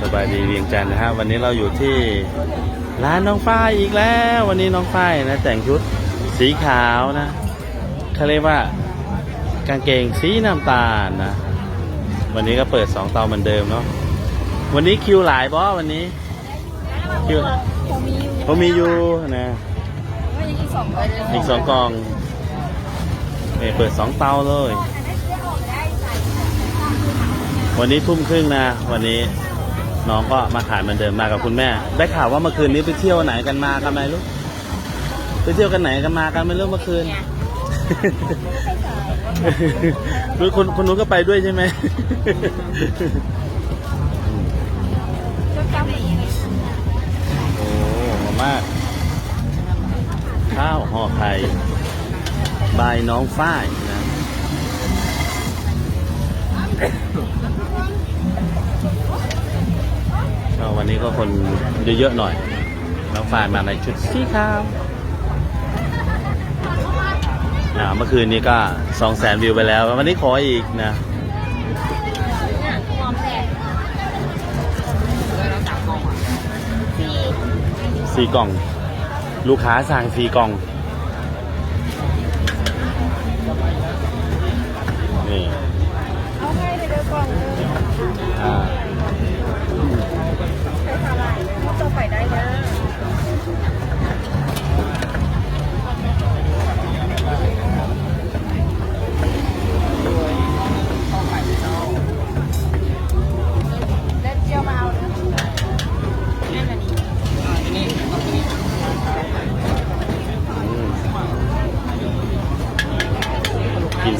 สบายดีเวียงจันทร์นะฮะวันนี้เราอยู่ที่ร้านน้องฝ้ายอีกแล้ว วันนี้น้องฝ้ายนะ แต่งชุดสีขาวนะเขาเรียกว่ากางเกงสีน้ำตาลนะ วันนี้ก็เปิดสองเตาเหมือนเดิมเนาะวันนี้คิวหลายบอวันนี้คิวผมมีอยู่ผมมีอยู่นะก็ยังอีกสองเลยอีกสองกล่องเนี่ยเปิดสองเตาเลย วันนี้ทุ่มครึ่งนะ วันนี้ น้องก็มาขายเหมือนเดิมมากับคุณแม่ ได้ข่าวว่าเมื่อคืนนี้ไปเที่ยวไหนกันมากันไหมลูกไปเที่ยวกันไหนกันมากันไม่รู้เมื่อคืน รู้คนคนนู้นก็ไปด้วยใช่ไหมก็กำลังยังไงโอ้หอมมาก ข้าวห่อไข่บายน้องฝ้ายนะ ก็วันนี้ก็คนเยอะๆหน่อย น้องฝ้ายมาในชุดสีขาวอ่าเมื่อคืนนี้ก็สองแสนวิวไปแล้ว วันนี้ขออีกนะสี่กล่อง ลูกค้าสั่งสี่กล่อง นี่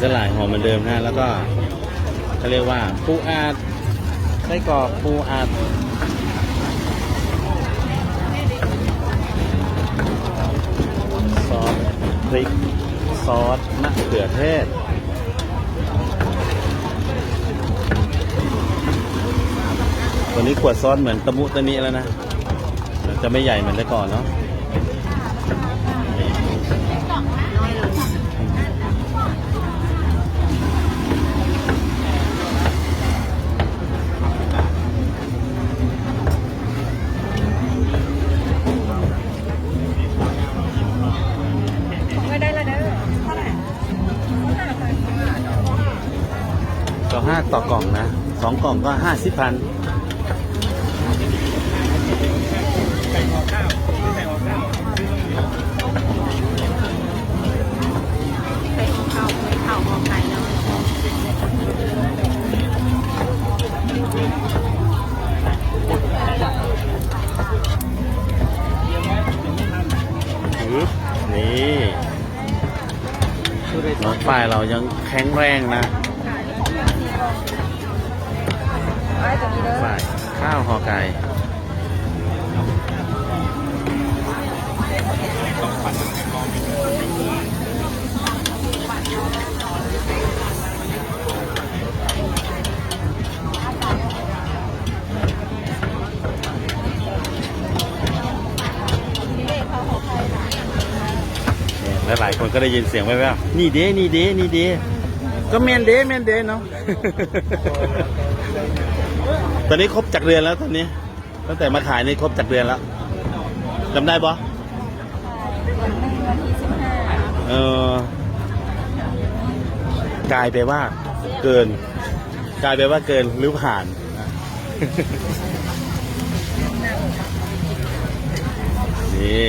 สลายหอมเหมือนเดิมนะแล้วก็เขาเรียกว่าปูอาดไส้กรอกปูอาดซอสพริกซอสมะเขือเทศตัวนี้ขวดซอสเหมือนตะมุตะมิแล้วนะจะไม่ใหญ่เหมือนแต่ก่อนเนาะ ต่อกล่องนะสองกล่องก็ห้าสิบพันไปของเขาไปเผาของไข่แล้วปึ๊บนี่น้องฝ่ายเรายังแข็งแรงนะ ไอ้ตัวนี้เด้อฝายข้าวห่อไก่และหลายคนก็ได้ยินเสียงแว่วๆนี่เด้ นี่เด้ นี่เด้ ก็แมนเด้แมนเด้เนาะ ตอนนี้ครบจากเดือนแล้วตอนนี้ ตั้งแต่มาขายนี่ครบจากเดือนแล้วจำได้ปะวันหนึ่งวันที่สิบห้าเออกลายไปว่า เกิน กลายไปว่าเกินหรือผ่านนะนี่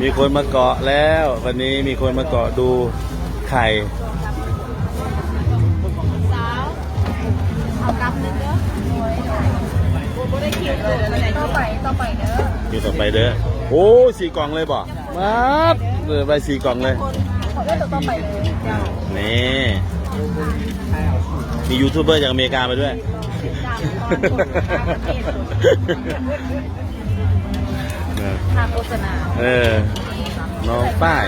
มีคนมาเกาะแล้ว วันนี้มีคนมาเกาะดูไข่ ต่อไปต่อไปเด้ออยู่ต่อไปเด้อโอ้สี่กล่องเลยบ่มาบเออไปสี่กล่องเลยคนขอเลือกตัวต่อไปเลยเจ้านี่มียูทูบเบอร์จากอเมริกามาด้วยค่าโฆษณาเออน้องป้าย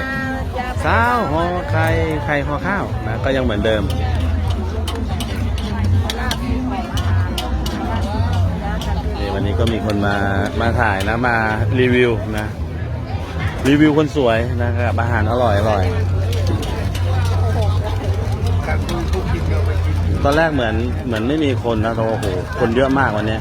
สาวหอไข่ไข่หอข้าวนะก็ยังเหมือนเดิม นี้ก็มีคนมามาถ่ายนะมารีวิวนะ รีวิวคนสวยนะครับอาหารอร่อยอร่อย ตอนแรกเหมือนเหมือนไม่มีคนนะแต่ว่าโอ้โหคนเยอะมากวันนี้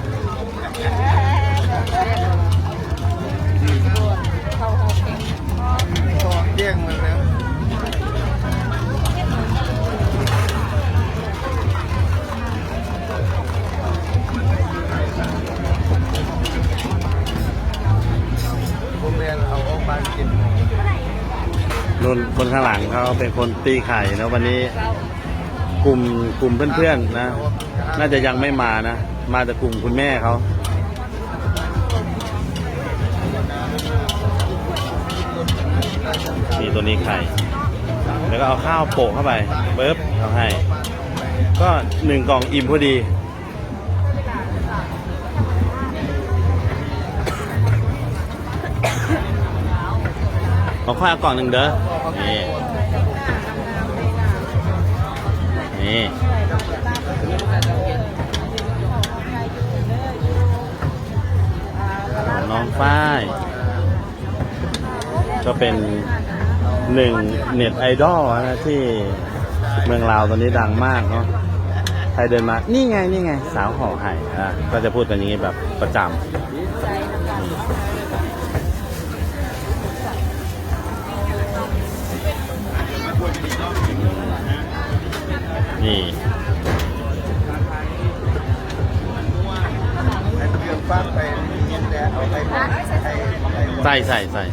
นุ่นคนข้างหลังเขาเป็นคนตีไข่นะวันนี้กลุ่มกลุ่มเพื่อนๆนะ น่าจะยังไม่มานะ มาแต่กลุ่มคุณแม่เขานี่ตัวนี้ไข่ แล้วก็เอาข้าวโปะเข้าไปเบิบเอาให้ ก็หนึ่งกล่องอิ่มพอดี ขอข้าวกล่องหนึ่งเด้อ นี่ นี่ของน้องฝ้าย ก็เป็นหนึ่งเน็ตไอดอลนะที่เมืองลาวตอนนี้ดังมากเนาะใครเดินมา นี่ไง นี่ไง สาวห่อไห่อะก็จะพูดกันอย่างนี้แบบประจำ นี่ใส่ใส่ใส่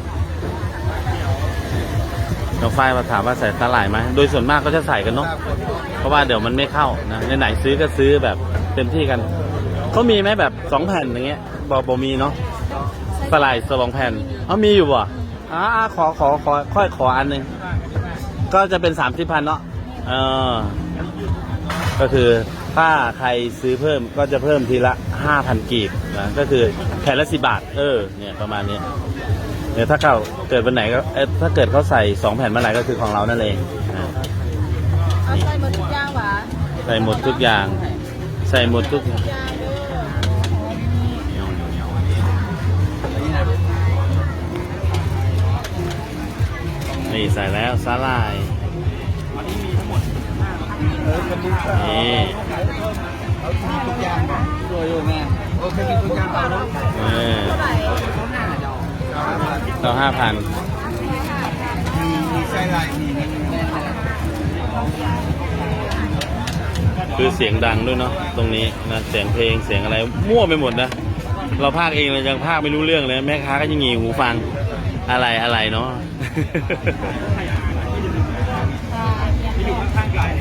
น้องฝ้ายมาถามว่าใส่สลายไหมโดยส่วนมากก็จะใส่กันเนาะ เพราะว่าเดี๋ยวมันไม่เข้านะไหนๆซื้อก็ซื้อแบบเต็มที่กัน เขามีไหมแบบสองแผ่นอย่างเงี้ยบอบมีเนาะสลายสองแผ่นเขามีอยู่บ่อ่าขอขอขอค่อยขออันหนึ่งก็จะเป็นสามสิบพันเนาะเออ ก็คือถ้าใครซื้อเพิ่มก็จะเพิ่มทีละห้าพันกีบนะก็คือแผ่นละสิบาท เออเนี่ยประมาณนี้เนี่ยถ้าเขาเกิดวันไหนก็เอ้ยถ้าเกิดเขาใส่สองแผ่นเมื่อไหร่ก็คือของเรานั่นเองอ่าเอาใส่หมดทุกอย่างหวะใส่หมดทุกอย่าง ใส่หมดทุกอย่างเด้อนี่ใส่แล้วสาลาย นี่ทุกอย่างตัวอยู่แม่โอเคมีทุกอย่างเอเนาเออเท่าไหร่เราห้าพันมีมีไส้ลายมีนี่คือเสียงดังด้วยเนาะตรงนี้นะเสียงเพลงเสียงอะไร มั่วไปหมดนะ เราพากเองเรายังพากไม่รู้เรื่องเลย แม่ค้าก็ยังงีหูฟังอะไรอะไรเนาะ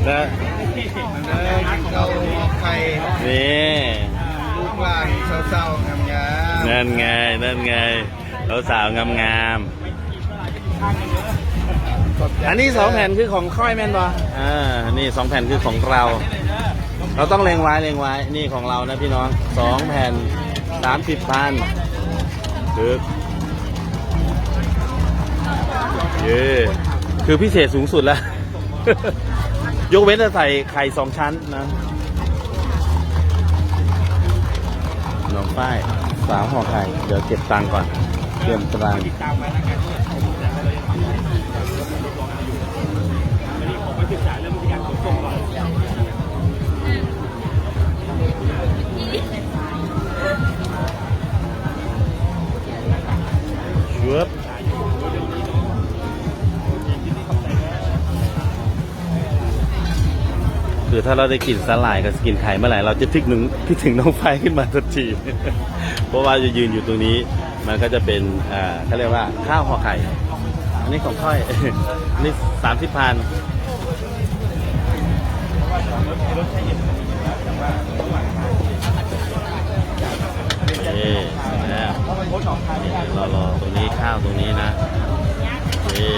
แล้วเออกินข้าวหมกไข่นี่ลูกหลานเศร้าๆงามๆนั่นไงนั่นไงเราสาวงามงามๆอันนี้สองแผ่นคือของค่อยแม่นปะอ่านี่สองแผ่นคือของเรา เราต้องเลงไว้เลงไว้นี่ของเรานะพี่น้องสองแผ่นสามสิบพันคือเย่คือพิเศษสูงสุดแล้ว ยกเว้นจะใส่ไข่สองชั้นนะน้องฝ้ายสามห่อไข่ เดี๋ยวเก็บตังค์ก่อนเตรียมตังค์ชุบ คือถ้าเราได้กลิ่นสลายกับกลิ่นไข่เมื่อไหร่เราจะคิดถึงคิดถึงน้องไฟขึ้นมาทันที เพราะว่าจะยืนอยู่ตรงนี้ มันก็จะเป็นอ่าเขาเรียกว่าข้าวห่อไข่ อันนี้ของค่อยอันนี้สามสิบพันนี่นะรอรอตรงนี้ข้าวตรงนี้นะนี่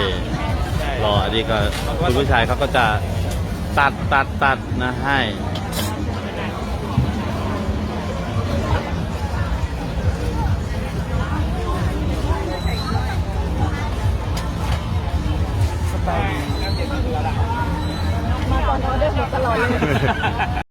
รออันนี้ก็คุณผู้ชายเขาก็จะ ตัดตัดตัดนะให้มาตอนนี้เดอร์หมดตลอดเลย